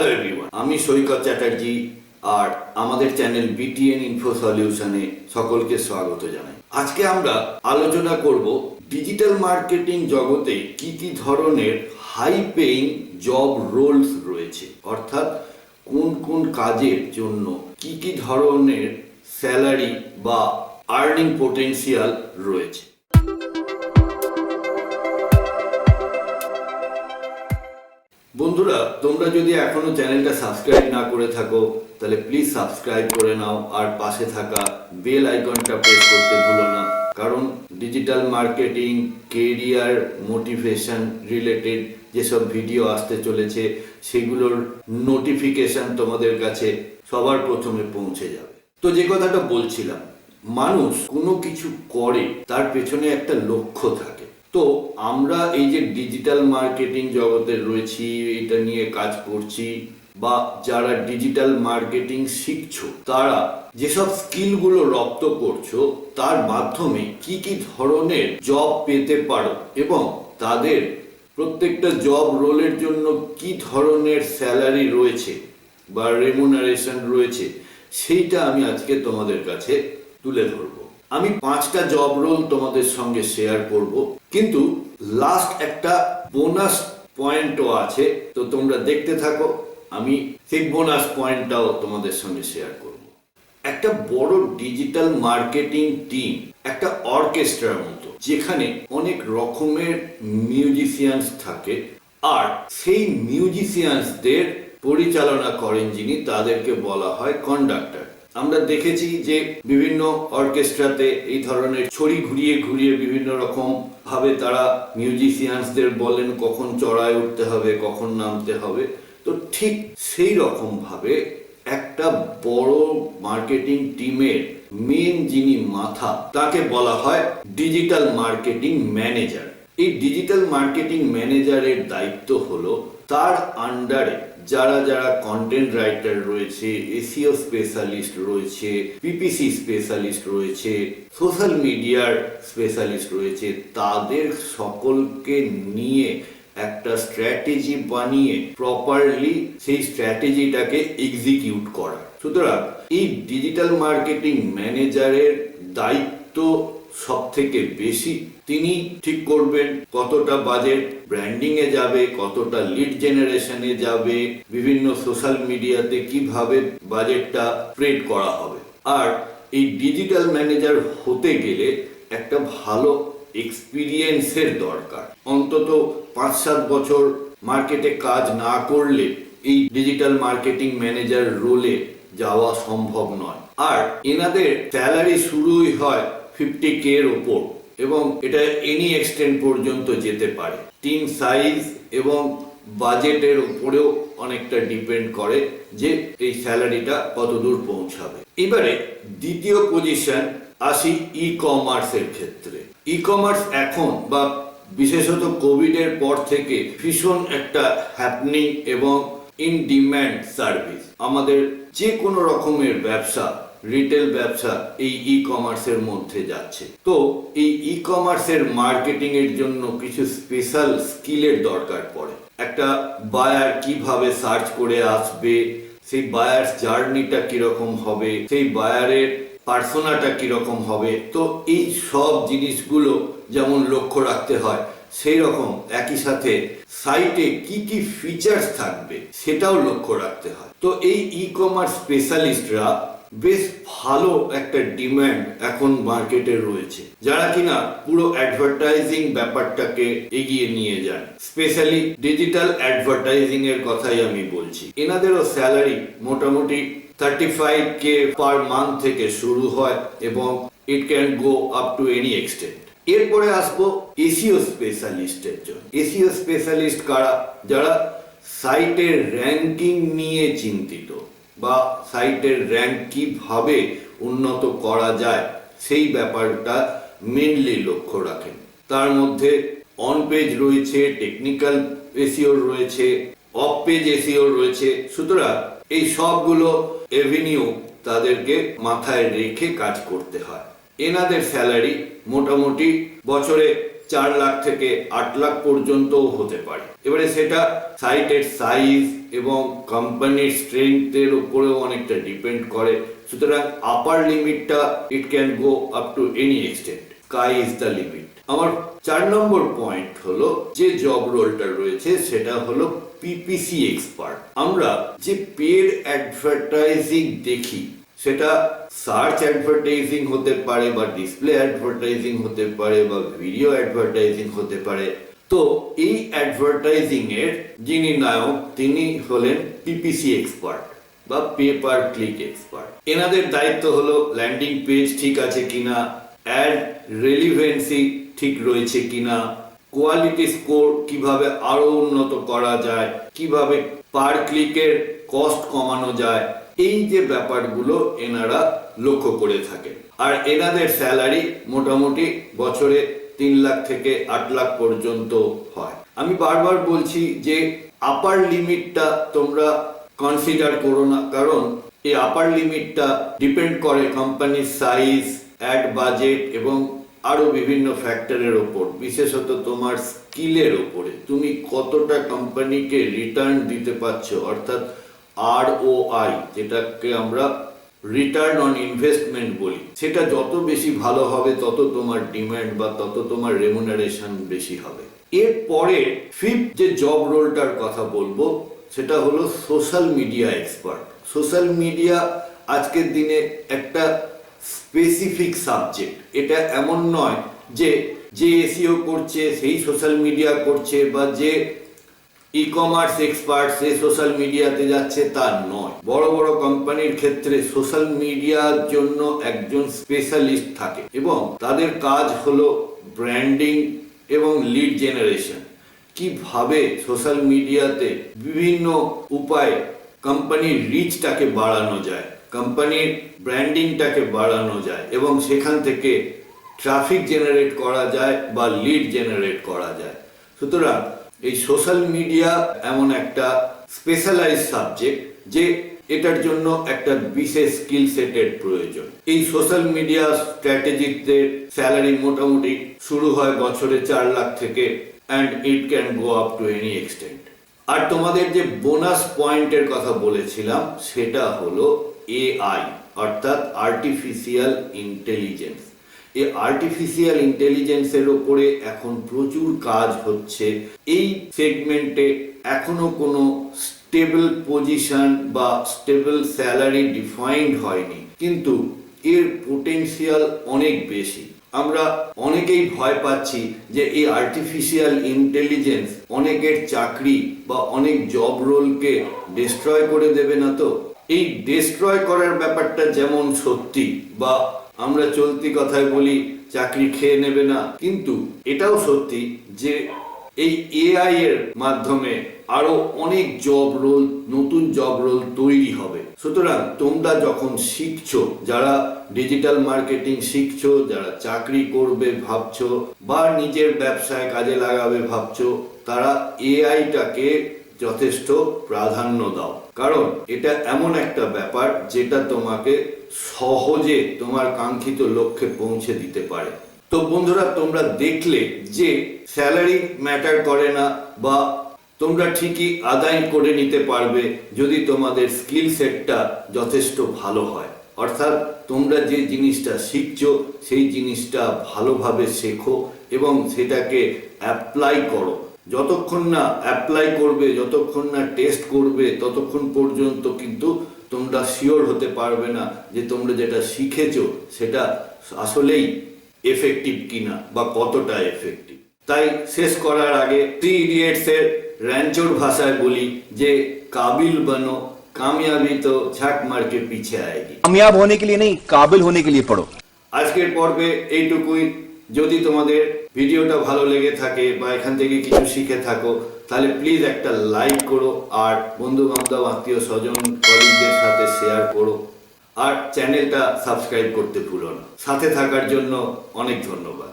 Hello everyone আমি সৈকত চ্যাটার্জি আর আমাদের channel BTN info সলিউশনে সকলকে স্বাগত জানাই। আজকে আমরা আলোচনা করব ডিজিটাল মার্কেটিং জগতে কি কি ধরনের হাই পেইং জব রোলস রয়েছে, অর্থাৎ কোন কোন কাজের জন্য কি কি ধরনের স্যালারি বা আর্নিং পোটেনশিয়াল রয়েছে। বন্ধুরা, তোমরা যদি এখনও চ্যানেলটা সাবস্ক্রাইব না করে থাকো, তাহলে প্লিজ সাবস্ক্রাইব করে নাও আর পাশে থাকা বেল আইকনটা প্রেস করতে ভুলো না। কারণ digital marketing career motivation related যেসব ভিডিও আসতে চলেছে, সেগুলোর নোটিফিকেশন তোমাদের কাছে সবার প্রথমে পৌঁছে যাবে। তো যে কথাটা বলছিলাম, মানুষ কোনো কিছু করে, তার পেছনে একটা লক্ষ্য থাকে। তো আমরা এই যে ডিজিটাল মার্কেটিং জগতে রয়েছি, এটা নিয়ে কাজ করছি, বা যারা ডিজিটাল মার্কেটিং শিখছো, তারা যেসব স্কিলগুলো রপ্ত করছ, তার মাধ্যমে কি কি ধরনের জব পেতে পারো এবং তাদের প্রত্যেকটা জব রোলের জন্য কি ধরনের স্যালারি রয়েছে বা রেমুনারেশন রয়েছে, সেইটা আমি আজকে তোমাদের কাছে তুলে ধরবো। আমি পাঁচটা জব রোল তোমাদের সঙ্গে শেয়ার করব। কিন্তু লাস্ট একটা বোনাস পয়েন্টও আছে, তো তোমরা দেখতে থাকো, আমি সেই বোনাস পয়েন্টটাও তোমাদের সঙ্গে শেয়ার করব। একটা বড় ডিজিটাল মার্কেটিং টিম একটা অর্কেস্ট্রার মতো, যেখানে অনেক রকমের মিউজিশিয়ানস থাকে, আর সেই মিউজিশিয়ানসদের পরিচালনা করেন যিনি, তাদেরকে বলা হয় কন্ডাক্টর আমরা দেখেছি যে বিভিন্ন অর্কেস্ট্রাতে এই ধরনের ছড়ি ঘুরিয়ে ঘুরিয়ে বিভিন্ন রকম ভাবে তারা মিউজিশিয়ানসদের বলেন কখন চড়ায় উঠতে হবে, কখন নামতে হবে। তো ঠিক সেই রকম ভাবে একটা বড় মার্কেটিং টিমের মেন যিনি মাথা, তাকে বলা হয় ডিজিটাল মার্কেটিং ম্যানেজার এই ডিজিটাল মার্কেটিং ম্যানেজারের দায়িত্ব হলো তার আন্ডারে যারা যারা কন্টেন্ট রাইটার রয়েছে এসিও স্পেশালিস্ট রয়েছে পিপিসি স্পেশালিস্ট রয়েছে সোশ্যাল মিডিয়ার স্পেশালিস্ট রয়েছে, তাদের সকলকে নিয়ে একটা স্ট্র্যাটেজি বানিয়ে প্রপারলি সেই স্ট্র্যাটেজিটাকে এক্সিকিউট করা। সুতরাং এই ডিজিটাল মার্কেটিং ম্যানেজারের দায়িত্ব সব থেকে বেশি। তিনি ঠিক করবেন কতটা বাজেট ব্র্যান্ডিং এ যাবে, কতটা লিড জেনারেশনে যাবে, বিভিন্ন সোশ্যাল মিডিয়াতে কীভাবে বাজেটটা স্প্রেড করা হবে। আর এই ডিজিটাল ম্যানেজার হতে গেলে একটা ভালো এক্সপিরিয়েন্সের দরকার। অন্তত পাঁচ সাত বছর মার্কেটে কাজ না করলে এই ডিজিটাল মার্কেটিং ম্যানেজার রোলে যাওয়া সম্ভব নয়। আর এনাদের স্যালারি শুরুই হয় ফিফটি কে এর ওপর। এবং এটা এনি এক্সটেন্ট পর্যন্ত যেতে পারে। টিম সাইজ এবং বাজেটের উপরেও অনেকটা ডিপেন্ড করে যে এই স্যালারিটা কত দূর পৌঁছাবে। এবারে দ্বিতীয় পজিশন আসি ই কমার্সের ক্ষেত্রে। ই কমার্স এখন বা বিশেষত কোভিড এর পর থেকে ভীষণ একটা হ্যাপনিং এবং ইন ডিম্যান্ড সার্ভিস আমাদের যে কোনো রকমের ব্যবসা রিটেল ব্যবসা এই ই কমার্সের মধ্যে যাচ্ছে। তো এই ই কমার্সের মার্কেটিং এর জন্য কিছু স্পেশাল স্কিলের দরকার পড়ে। একটা বায়ার কীভাবে সার্চ করে আসবে, সেই বায়ার জার্নিটা কীরকম হবে, সেই বায়ারের পার্সোনাটা কীরকম হবে। তো এই সব জিনিসগুলো যেমন লক্ষ্য রাখতে হয়, সেই রকম একই সাথে সাইটে কি কি ফিচার্স থাকবে, সেটাও লক্ষ্য রাখতে হয়। তো এই ই কমার্স স্পেশালিস্টরা বেশ ভালো একটা ডিমান্ড এখন মার্কেটে রয়েছে। যারা কিনা পুরো অ্যাডভার্টাইজিং ব্যাপারটাকে এগিয়ে নিয়ে যান স্পেশালি ডিজিটাল অ্যাডভার্টাইজিং এর কথাই আমি বলছি। এনাদেরও স্যালারি মোটামুটি thirty five K per month থেকে শুরু হয় এবং it can go up to any extent এরপরে আসব এসিও স্পেশালিস্টের জন্য। এসিও স্পেশালিস্ট কারা? যারা সাইটের র্যাঙ্কিং নিয়ে চিন্তিত। বা সাইটের র্যাঙ্ক কীভাবে উন্নত করা যায়, সেই ব্যাপারটা মেনলি লক্ষ্য রাখেন। তার মধ্যে অন পেজ রয়েছে টেকনিক্যাল এসিও রয়েছে অফ পেজ এসিও রয়েছে। সুতরাং এই সবগুলো এভিনিউ তাদেরকে মাথায় রেখে কাজ করতে হয়। এনাদের স্যালারি মোটামুটি বছরে চার লাখ থেকে আট লাখ পর্যন্তও হতে পারে। এবারে সেটা সাইটের সাইজ এবং কোম্পানির স্ট্রেংথের উপরেও অনেকটা ডিপেন্ড করে। সুতরাং upper লিমিটটা it can go up to any extent. Sky is the limit? আমার চার নম্বর পয়েন্ট হলো যে জব রোলটা রয়েছে, সেটা হলো পিপিসি এক্সপার্ট। আমরা যে পেড অ্যাডভার্টাইজিং দেখি সেটা সার্চ অ্যাডভার্টাইজিং হতে পারে বা ডিসপ্লে অ্যাডভার্টাইজিং হতে পারে বা ভিডিও অ্যাডভার্টাইজিং হতে পারে। তো এই অ্যাডভার্টাইজিং এর যিনি নায়ক, তিনি হলেন পিপিসি এক্সপার্ট বা পেপার ক্লিক এক্সপার্ট এনাদের দায়িত্ব হলো ল্যান্ডিং পেজ ঠিক আছে কিনা অ্যাড রেলিভেন্সি ঠিক রয়েছে কিনা কোয়ালিটি স্কোর কীভাবে আরও উন্নত করা যায়, কীভাবে পার ক্লিকের কস্ট কমানো যায় এই যে ব্যাপারগুলো এনারা লক্ষ্য করে থাকেন। আর এনাদের স্যালারি মোটামুটি বছরে তিন লাখ থেকে আট লাখ পর্যন্ত হয়। আমি বারবার বলছি যে আপার লিমিটটা তোমরা কনসিডার করো না, কারণ এই আপার লিমিটটা ডিপেন্ড করে কোম্পানির সাইজ অ্যাড বাজেট এবং আরও বিভিন্ন ফ্যাক্টরের ওপর। বিশেষত তোমার স্কিলের ওপরে। তুমি কতটা কোম্পানিকে রিটার্ন দিতে পারছ, অর্থাৎ আর আই যেটাকে আমরা রিটার্ন অন ইনভেস্টমেন্ট বলি। সেটা যত বেশি ভালো হবে, তত তোমার ডিমান্ড বা তত তোমার রেমুনারেশন বেশি হবে। এরপরে ফিফথ যে জব রোলটার কথা বলব, সেটা হলো social media expert social media আজকের দিনে একটা স্পেসিফিক সাবজেক্ট এটা এমন নয় যে যে এসিও করছে, সেই সোশ্যাল মিডিয়া করছে বা যে ই কমার্স এক্সপার্ট সে সোশ্যাল মিডিয়াতে যাচ্ছে তা নয়। বড় বড় কোম্পানির ক্ষেত্রে সোশ্যাল মিডিয়ার জন্য একজন স্পেশালিস্ট থাকে এবং তাদের কাজ হলো ব্র্যান্ডিং এবং লিড জেনারেশন কীভাবে সোশ্যাল মিডিয়াতে বিভিন্ন উপায়ে কোম্পানির রিচটাকে বাড়ানো যায় কোম্পানির ব্র্যান্ডিংটাকে বাড়ানো যায় এবং সেখান থেকে ট্রাফিক জেনারেট করা যায় বা লিড জেনারেট করা যায়। সুতরাং এই সোশ্যাল মিডিয়া এমন একটা স্পেশালাইজ সাবজেক্ট যে এটার জন্য একটা বিশেষ স্কিল সেটের প্রয়োজন। এই সোশ্যাল মিডিয়া স্ট্র্যাটেজিতে স্যালারি মোটামুটি শুরু হয় বছরে চার লাখ থেকে and it can go up to any extent আর তোমাদের যে বোনাস পয়েন্টের কথা বলেছিলাম, সেটা হলো এআই অর্থাৎ আর্টিফিশিয়াল ইন্টেলিজেন্স এই আর্টিফিশিয়াল ইন্টেলিজেন্সের ওপরে এখন প্রচুর কাজ হচ্ছে। এই সেগমেন্টে এখনও কোনো স্টেবল পজিশন বা স্টেবল স্যালারি ডিফাইন্ড হয়নি। কিন্তু এর পোটেনশিয়াল অনেক বেশি। আমরা অনেকেই ভয় পাচ্ছি যে এই আর্টিফিশিয়াল ইন্টেলিজেন্স অনেকের চাকরি বা অনেক জব রোলকে ডিস্ট্রয় করে দেবে না তো? এই ডিস্ট্রয় করার ব্যাপারটা যেমন সত্যি বা আমরা চলতি কথায় বলি, চাকরি খেয়ে নেবে না। কিন্তু এটাও সত্যি যে এই এআই এর মাধ্যমে আরও অনেক জব রোল নতুন জব রোল তৈরি হবে। সুতরাং তোমরা যখন শিখছো, যারা ডিজিটাল মার্কেটিং শিখছো, যারা চাকরি করবে ভাবছ বা নিজের ব্যবসায় কাজে লাগাবে ভাবছ, তারা এআইটাকে যথেষ্ট প্রাধান্য দাও। কারণ এটা এমন একটা ব্যাপার যেটা তোমাকে সহজে তোমার কাঙ্ক্ষিত লক্ষ্যে পৌঁছে দিতে পারে। তো বন্ধুরা, তোমরা দেখলে যে স্যালারি ম্যাটার করে না বা তোমরা ঠিকই আদায় করে নিতে পারবে যদি তোমাদের স্কিল সেটটা যথেষ্ট ভালো হয়। অর্থাৎ তোমরা যে জিনিসটা শিখছো, সেই জিনিসটা ভালোভাবে শেখো এবং সেটাকে অ্যাপ্লাই করো। যতক্ষণ না অ্যাপ্লাই করবে, যতক্ষণ না টেস্ট করবে, ততক্ষণ পর্যন্ত কিন্তু তোমরা শিওর হতে পারবে না যে তোমরা যেটা শিখেছো সেটা আসলেই এফেক্টিভ কিনা বা কতটা এফেক্টিভ তাই শেষ করার আগে থ্রি ইডিয়েটসের র্যাঞ্চোর ভাষায় বলি যে কাবিল বানো কামিয়াবি তো ঝাঁক মারকে পিছে আয়গি। কামিয়াব হনে কে লিয়ে নেই কাবিল হনে কে লিয়ে পড়ো। আজকের পর্বে এইটুকুই। যদি তোমাদের ভিডিওটা ভালো লেগে থাকে বা এখান থেকে কিছু শিখে থাকো তাহলে প্লিজ একটা লাইক করো, আর বন্ধু বান্ধব আত্মীয় স্বজন কলিগদের সাথে শেয়ার করো, আর চ্যানেলটা সাবস্ক্রাইব করতে ভুলো না। সাথে থাকার জন্য অনেক ধন্যবাদ।